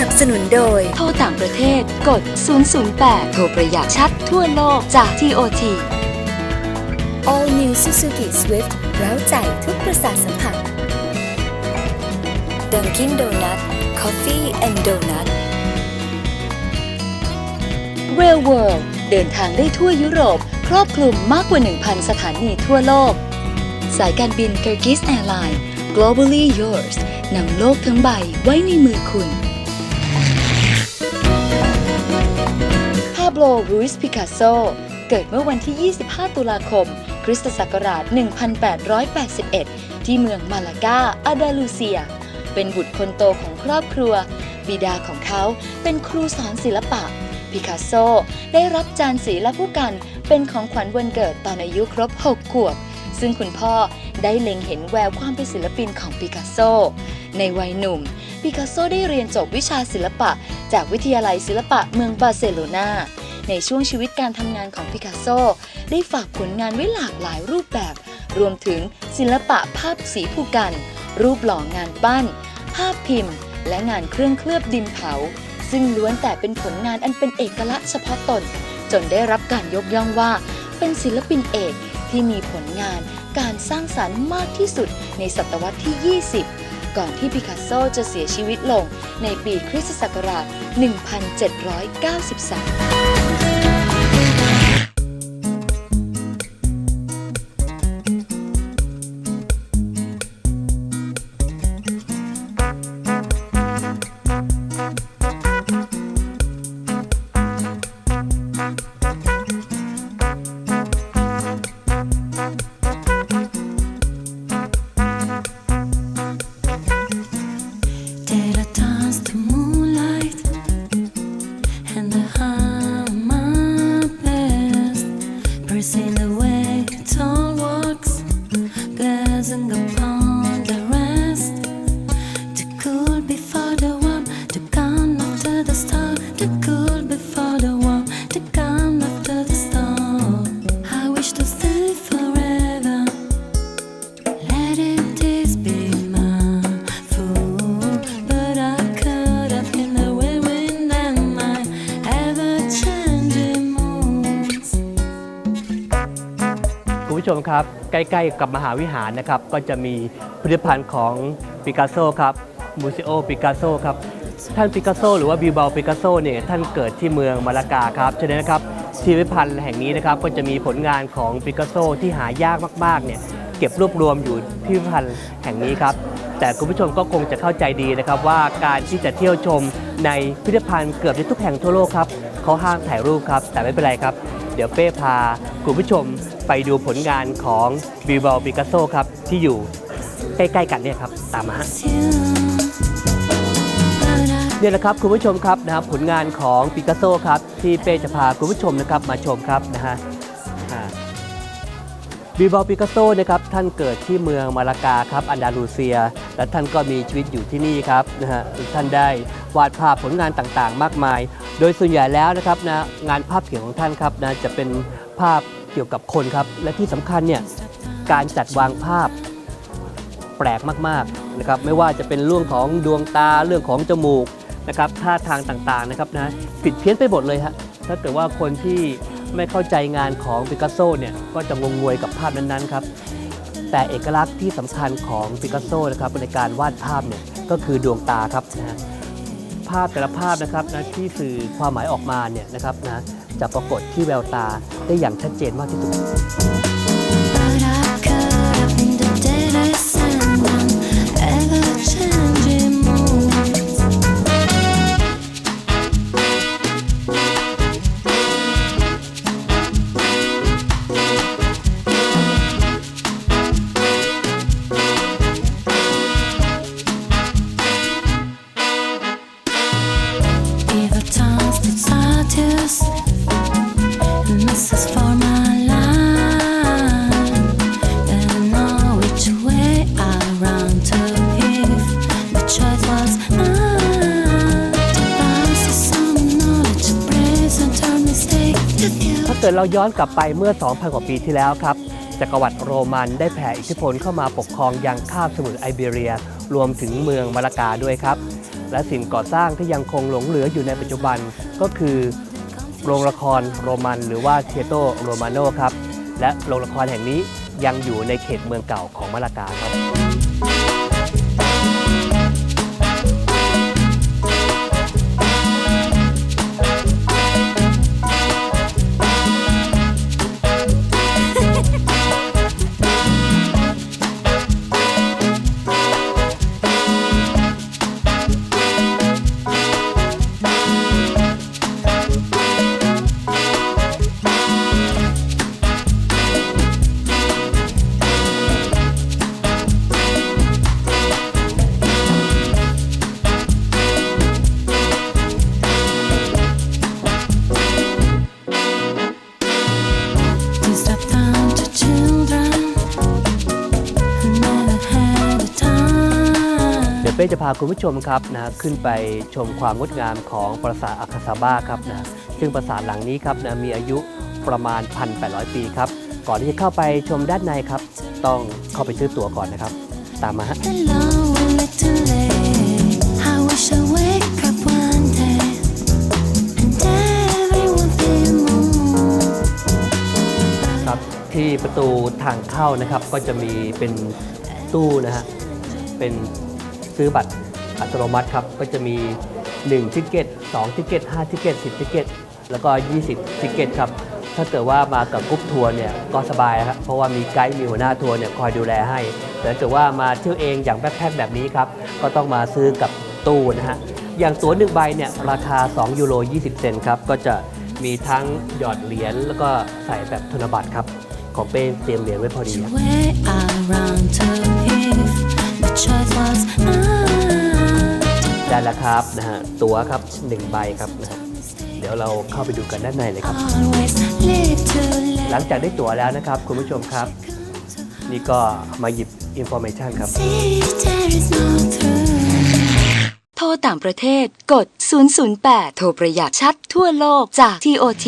นับสนุนโดย โทรต่างประเทศกด 008 โทรประหยัดชัดทั่วโลกจาก TOT All New Suzuki Swift เร้าใจทุกประสาทสัมผัส Dunkin' Donut Coffee and Donut Rail World เดินทางได้ทั่วยุโรป ครอบคลุมมากกว่า 1,000 สถานีทั่วโลก สายการบิน Turkish Airlines Globally Yours นำโลกทั้งใบไว้ในมือคุณ โบลรูสปิกัสโซเกิดเมื่อวันที่ 25 ตุลาคม คริสตศักราช 1881 ที่เมืองมาลากาอาดาลูเซีย เป็นบุตรคนโตของครอบครัว บิดาของเขาเป็นครูสอนศิลปะปิกัสโซได้รับจานสีและผู้กันเป็นของขวัญวันเกิดตอนอายุครบ 6 ขวบ ซึ่งคุณพ่อได้เล็งเห็นแววความเป็นศิลปินของปิกัสโซ ในวัยหนุ่ม ปิกัสโซได้เรียนจบวิชาศิลปะ จากวิทยาลัยศิลปะเมืองบาร์เซโลนา ในช่วงชีวิตการทำงานของปิกัสโซ ได้ฝากผลงานไว้หลากหลายรูปแบบ รวมถึงศิลปะภาพสีผู้กัน รูปหล่องานปั้น ภาพพิมพ์ และงานเครื่องเคลือบดินเผา ซึ่งล้วนแต่เป็นผลงานอันเป็นเอกลักษณ์เฉพาะตน จนได้รับการยกย่องว่า เป็นศิลปินเอกที่มีผลงานการสร้างสรรค์มากที่สุดในศตวรรษที่ 20 ก่อนที่ปิกัสโซจะเสียชีวิตลงในปีคริสตศักราช 1793 missing ผู้ชมครับ ใกล้ๆกับมหาวิหารนะครับ ก็จะมีผลิตภัณฑ์ของปิกัสโซครับมูซิโอปิกัสโซครับท่านปิกัสโซหรือว่าบิวเบาปิกัสโซเนี่ยท่านเกิดที่เมืองมาลากาครับฉะนั้นนะครับพิพิธภัณฑ์แห่งนี้นะครับก็จะมีผลงานของปิกัสโซที่หายากมากๆเนี่ยเก็บรวบรวมอยู่พิพิธภัณฑ์แห่งนี้ครับแต่คุณผู้ชมก็คงจะเข้าใจดีนะครับว่าการที่จะเที่ยวชมในพิพิธภัณฑ์เกือบจะทุกแห่งทั่วโลกครับเขาห้ามถ่ายรูปครับแต่ไม่เป็นไรครับ เดี๋ยวเป้พาคุณผู้ชมไปดูผลงานของบิวเบลปิกัสโซครับ ที่อยู่ใกล้ๆกันเนี่ยครับ ตามมาเนี่ยแหละครับคุณผู้ชมครับนะครับผลงานของปิกัสโซครับ ที่เป้จะพาคุณผู้ชมนะครับมาชมครับนะฮะบิบอลปิกัสโซนะครับท่านเกิดที่เมืองมาลากาครับอันดาลูเซีย และท่านก็มีชีวิตอยู่ที่นี่ครับนะฮะท่านได้ วาดภาพผลงานต่างๆ มากมาย โดยส่วนใหญ่แล้วนะครับนะงานภาพเขียนของท่านครับนะจะเป็นภาพเกี่ยวกับคนครับ และที่สำคัญเนี่ยการจัดวางภาพแปลกมากๆนะครับไม่ว่าจะเป็นเรื่องของดวงตาเรื่องของจมูกนะครับท่าทางต่างๆนะครับนะผิดเพี้ยนไปหมดเลยฮะถ้าเกิดว่าคนที่ไม่เข้าใจงานของปิกัสโซเนี่ยก็จะงงงวยกับภาพนั้นๆครับแต่เอกลักษณ์ที่สำคัญของปิกัสโซนะครับในการวาดภาพเนี่ยก็คือดวงตาครับนะาพแต่ละภาพนะครับนะที่สื่อความหมายออกมาเนี่ยนะครับนะจะปรากฏที่แววตาได้อย่างชัดเจนมากที่สุด กิดเราย้อนกลับไปเมื่อ 2,000 กว่าปีที่แล้วครับ จักรวรรดิโรมันได้แผ่อิทธิพลเข้ามาปกครองยังคาบสมุทรไอเบเรีย รวมถึงเมืองมาลากาด้วยครับ และสิ่งก่อสร้างที่ยังคงหลงเหลืออยู่ในปัจจุบันก็คือโรงละครโรมันหรือว่าเทโตโรมาโนครับ และโรงละครแห่งนี้ยังอยู่ในเขตเมืองเก่าของมาลากาครับ เดี๋ยวเป้จะพาคุณผู้ชมครับนะขึ้นไปชมความงดงามของปราสาทอาคาซาบ้าครับนะซึ่งปราสาทหลังนี้ครับนะมีอายุประมาณ 1,800 ปีครับ ก่อนที่จะเข้าไปชมด้านในครับ ต้องเข้าไปซื้อตั๋วก่อนนะครับ ตามมาฮะ The long way little late. I wish I wake up one day and everyone feel moon. ครับที่ประตูทางเข้านะครับก็จะมีเป็นตู้นะฮะเป็น ซื้อบัตรอัตโนมัติครับ ก็จะมี 1 ทิเกต2ทิเกต5ทิเกต10ทิเกตแล้วก็ 20ทิเกตครับ ถ้าเกิดว่ามากับกรุ๊ปทัวร์เนี่ยก็สบายครับ เพราะว่ามีไกด์มีหัวหน้าทัวร์เนี่ยคอยดูแลให้ แต่ถ้าเกิดว่ามาเที่ยวเองอย่างแบ็คแพคแบบนี้ครับ ก็ต้องมาซื้อกับตู้นะฮะ อย่างตั๋วหนึ่งใบเนี่ยราคา 2 ยูโร 20 เซนครับ ก็จะมีทั้งหยอดเหรียญแล้วก็ใส่แบบธนบัตรครับ ของเป้เตรียมเหรียญไว้พอดีครับ Way around to if the choice was mine. ได้แล้วครับนะฮะตั๋วครับหนึ่งใบครับนะฮะเดี๋ยวเราเข้าไปดูกันด้านในเลยครับ Always live to หลัง let จากได้ตั๋วแล้วนะครับ คุณผู้ชมครับ นี่ก็มาหยิบอินโฟเมชันครับ see there is no truth. โทรต่างประเทศกด 008 โทรประหยัดชัดทั่วโลกจาก TOT